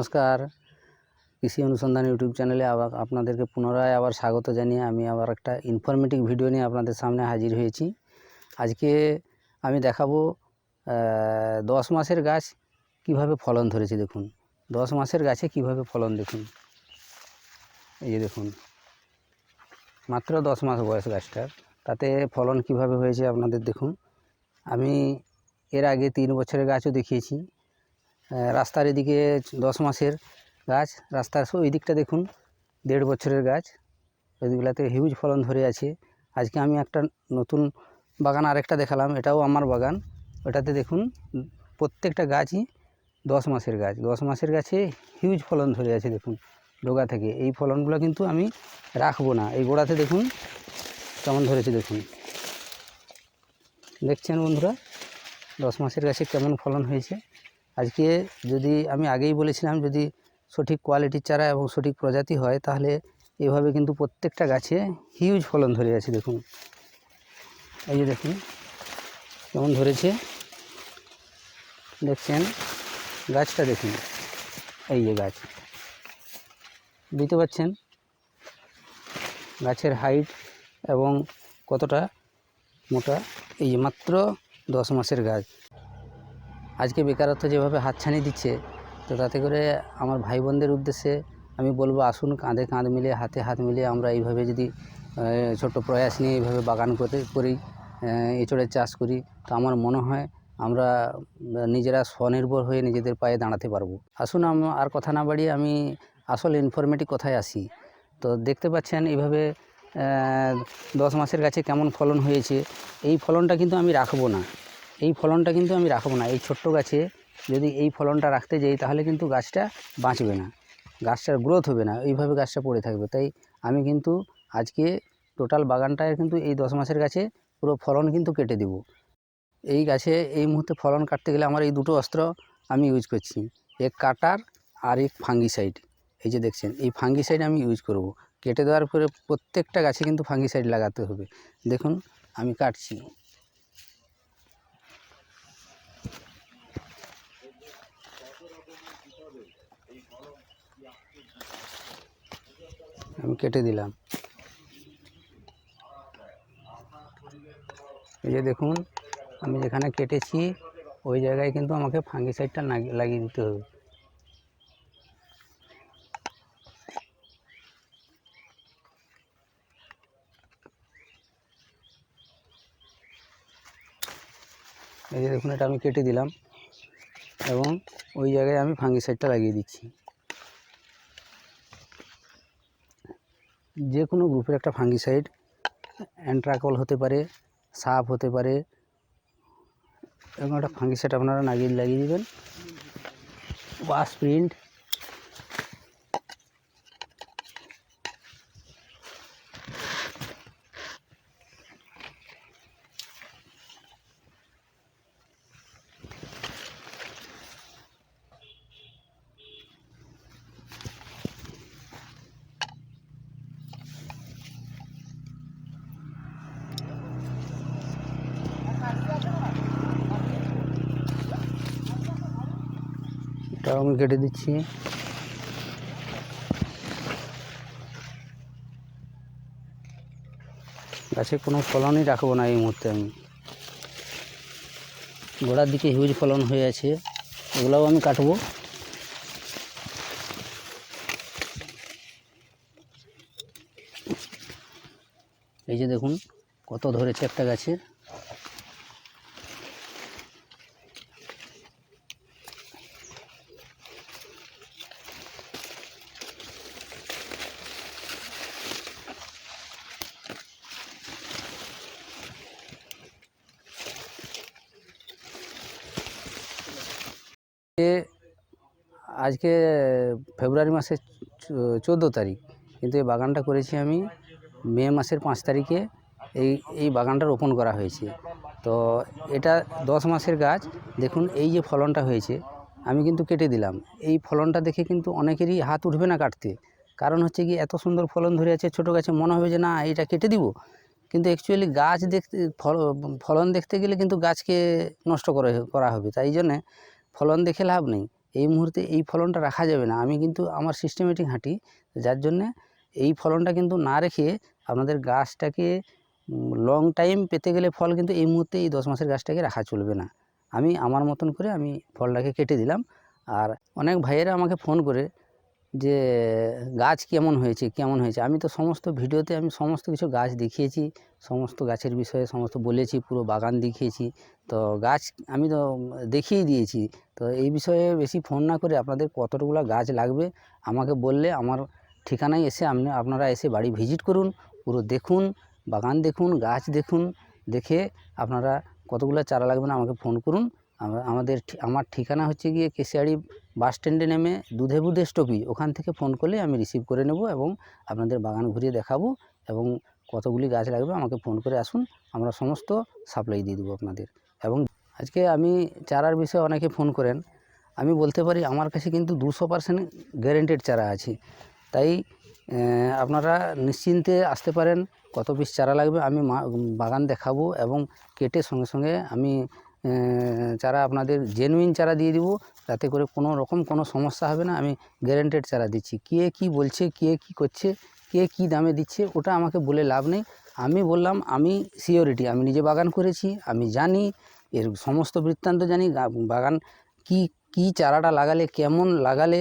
নমস্কার। কৃষি অনুসন্ধান ইউটিউব চ্যানেলে আবার আপনাদেরকে পুনরায় আবার স্বাগত জানিয়ে আমি আবার একটা ইনফরমেটিভ ভিডিও নিয়ে আপনাদের সামনে হাজির হয়েছি। আজকে আমি দেখাবো দশ মাসের গাছ কীভাবে ফলন ধরেছে দেখুন। দশ মাসের গাছে কীভাবে ফলন দেখুন। এই যে দেখুন, মাত্র দশ মাস বয়স গাছটার। তাতে ফলন কীভাবে হয়েছে আপনাদের দেখুন। আমি এর আগে তিন বছরের গাছও দেখিয়েছি। রাস্তার এদিকে দশ মাসের গাছ। রাস্তার ওই দিকটা দেখুন, দেড় বছরের গাছ। ওইগুলাতে হিউজ ফলন ধরে আছে। আজকে আমি একটা নতুন বাগান আরেকটা দেখালাম, এটাও আমার বাগান। ওটাতে দেখুন, প্রত্যেকটা গাছই দশ মাসের গাছ। দশ মাসের গাছে হিউজ ফলন ধরে আছে দেখুন, ডোগা থেকে। এই ফলনগুলো কিন্তু আমি রাখব না। এই গোড়াতে দেখুন, কেমন ধরেছে দেখুন। দেখছেন বন্ধুরা, দশ মাসের গাছে কেমন ফলন হয়েছে? আজকে যদি আমি আগেই বলেছিলাম যদি সঠিক কোয়ালিটির চারা এবং সঠিক প্রজাতি হয়, তাহলে এভাবে কিন্তু প্রত্যেকটা গাছে হিউজ ফলন ধরে আছে, দেখুন। এই যে দেখুন, কেমন ধরেছে। দেখছেন? গাছটা দেখুন, এই যে গাছ। বুঝতে পারছেন? গাছের হাইট এবং কতটা মোটা, এই মাত্র দশ মাসের গাছ। আজকে বেকারত্ব যেভাবে হাতছানি দিচ্ছে, তো তাতে করে আমার ভাই বোনদের উদ্দেশ্যে আমি বলব, আসুন কাঁধে কাঁধ মিলিয়ে, হাতে হাত মিলিয়ে আমরা এইভাবে যদি ছোট্ট প্রয়াস নিয়ে এইভাবে বাগান করতে করি এঁচড়ের চাষ করি, তো আমার মনে হয় আমরা নিজেরা স্বনির্ভর হয়ে নিজেদের পায়ে দাঁড়াতে পারব। আসুন আর কথা না বাড়িয়ে আমি আসল ইনফরমেটিভ কথায় আসি। তো দেখতে পাচ্ছেন এইভাবে দশ মাসের গাছে কেমন ফলন হয়েছে, এই ফলনটা কিন্তু আমি রাখব না। এই ফলনটা কিন্তু আমি রাখব না। এই ছোট্ট গাছে যদি এই ফলনটা রাখতে যাই, তাহলে কিন্তু গাছটা বাঁচবে না। গাছটার গ্রোথ হবে না। এইভাবে গাছটা পড়ে থাকবে। তাই আমি কিন্তু আজকে টোটাল বাগানটায় কিন্তু এই দশ মাসের গাছে পুরো ফলন কিন্তু কেটে দেব। এই গাছে এই মুহূর্তে ফলন কাটতে গেলে আমার এই দুটো অস্ত্র আমি ইউজ করছি। এক কাটার আর এক ফাঙ্গিসাইড এই যে দেখছেন, এই ফাঙ্গিসাইড আমি ইউজ করব। কেটে দেওয়ার পরে প্রত্যেকটা গাছে কিন্তু ফাঙ্গিসাইড লাগাতে হবে। দেখুন, আমি কাটছি। আমি কেটে দিলাম। এই যে দেখুন, আমি যেখানে কেটেছি, ওই জায়গায় কিন্তু আমাকে ফাঙ্গিসাইডটা লাগিয়ে দিতে হবে। এই যে দেখুন, এটা আমি কেটে দিলাম এবং ওই জায়গায় আমি ফাঙ্গিসাইডটা লাগিয়ে দিচ্ছি। যে কোনো গ্রুপের একটা ফাঙ্গিসাইড, অ্যান্ট্রাকল হতে পারে, সাপ হতে পারে এবং একটা ফাঙ্গিসাইড আপনারা নাগিয়ে লাগিয়ে দেবেন। ওয়াশ প্রিন্ট এটাও আমি কেটে দিচ্ছি। গাছে কোনো ফলনই রাখব না এই মুহূর্তে আমি। গোড়ার দিকে হিউজ ফলন হয়ে আছে এগুলোও আমি কাটবো। এই যে দেখুন, কত ধরেছে একটা গাছে। আজকে ফেব্রুয়ারি মাসের চোদ্দ তারিখ। কিন্তু এই বাগানটা করেছি আমি মে মাসের পাঁচ তারিখে। এই এই বাগানটা রোপণ করা হয়েছে। তো এটা দশ মাসের গাছ। দেখুন, এই যে ফলনটা হয়েছে, আমি কিন্তু কেটে দিলাম। এই ফলনটা দেখে কিন্তু অনেকেরই হাত উঠবে না কাটতে। কারণ হচ্ছে কি, এত সুন্দর ফলন ধরে আছে ছোটো গাছে, মনে হবে যে না, এটা কেটে দিব। কিন্তু অ্যাকচুয়ালি গাছ দেখতে, ফল- ফলন দেখতে গেলে কিন্তু গাছকে নষ্ট করে, করা হবে। তাই জন্যে ফলন দেখে লাভ নেই। এই মুহূর্তে এই ফলনটা রাখা যাবে না। আমি কিন্তু আমার সিস্টেমেটিক হাঁটি, যার জন্যে এই ফলনটা কিন্তু না রেখে আপনাদের গাছটাকে লং টাইম পেতে গেলে ফল কিন্তু এই মুহূর্তে এই দশ মাসের গাছটাকে রাখা চলবে না। আমি আমার মতন করে আমি ফলটাকে কেটে দিলাম। আর অনেক ভাইয়েরা আমাকে ফোন করে যে গাছ কেমন হয়েছে কেমন হয়েছে? আমি তো সমস্ত ভিডিওতে আমি সমস্ত কিছু গাছ দেখিয়েছি, সমস্ত গাছের বিষয়ে সমস্ত বলেছি, পুরো বাগান দেখিয়েছি। তো গাছ আমি তো দেখিয়ে দিয়েছি। তো এই বিষয়ে বেশি ফোন না করে আপনাদের কতটুকুলা গাছ লাগবে আমাকে বললে আমার ঠিকানায় এসে আপনি, আপনারা এসে বাড়ি ভিজিট করুন, পুরো দেখুন, বাগান দেখুন, গাছ দেখুন, দেখে আপনারা কতগুলো চারা লাগবে না আমাকে ফোন করুন। আমাদের আমার ঠিকানা হচ্ছে গিয়ে কেশিয়াড়ি বাস স্ট্যান্ডে নেমে দুধে বুধে স্টপি, ওখান থেকে ফোন করলে আমি রিসিভ করে নেব এবং আপনাদের বাগান ঘুরিয়ে দেখাবো এবং কতগুলি গাছ লাগবে আমাকে ফোন করে আসুন, আমরা সমস্ত সাপ্লাই দিয়ে দেবো আপনাদের। এবং আজকে আমি চারার বিষয়ে অনেকে ফোন করেন, আমি বলতে পারি আমার কাছে কিন্তু দুশো পার্সেন্ট গ্যারেন্টেড চারা আছে। তাই আপনারা নিশ্চিন্তে আসতে পারেন কত পিস চারা লাগবে, আমি বাগান দেখাবো এবং কেটে সঙ্গে সঙ্গে আমি চারা আপনাদের জেনুইন চারা দিয়ে দিব যাতে করে কোনো রকম কোনো সমস্যা হবে না, আমি গ্যারেন্টেড চারা দিচ্ছি। কে কি বলছে, কে কি করছে, কে কি দামে দিচ্ছে, ওটা আমাকে বলে লাভ নেই। আমি বললাম, আমি সিওরিটি আমি নিজে বাগান করেছি, আমি জানি, এর সমস্ত বৃত্তান্ত জানি বাগান কি কি চারাটা লাগালে, কেমন লাগালে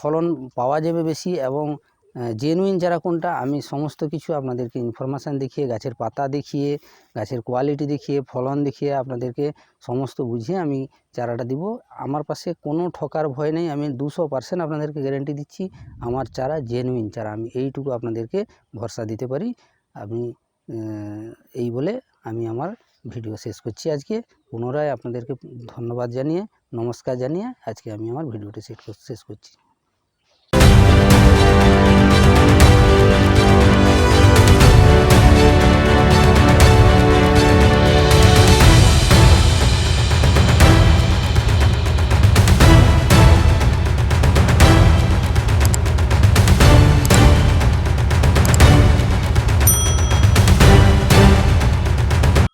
ফলন পাওয়া যাবে বেশি এবং জেনুইন চারা কোনটা, আমি সমস্ত কিছু আপনাদেরকে ইনফরমেশান দেখিয়ে, গাছের পাতা দেখিয়ে, গাছের কোয়ালিটি দেখিয়ে, ফলন দেখিয়ে আপনাদেরকে সমস্ত বুঝিয়ে আমি চারাটা দিব। আমার পাশে কোনো ঠকার ভয় নেই, আমি দুশো পার্সেন্ট আপনাদেরকে গ্যারেন্টি দিচ্ছি, আমার চারা জেনুইন চারা, আমি এইটুকু আপনাদেরকে ভরসা দিতে পারি। আমি এই বলে আমি আমার ভিডিও শেষ করছি আজকে। পুনরায় আপনাদেরকে ধন্যবাদ জানিয়ে, নমস্কার জানিয়ে আজকে আমি আমার ভিডিওটি শেষ শেষ করছি।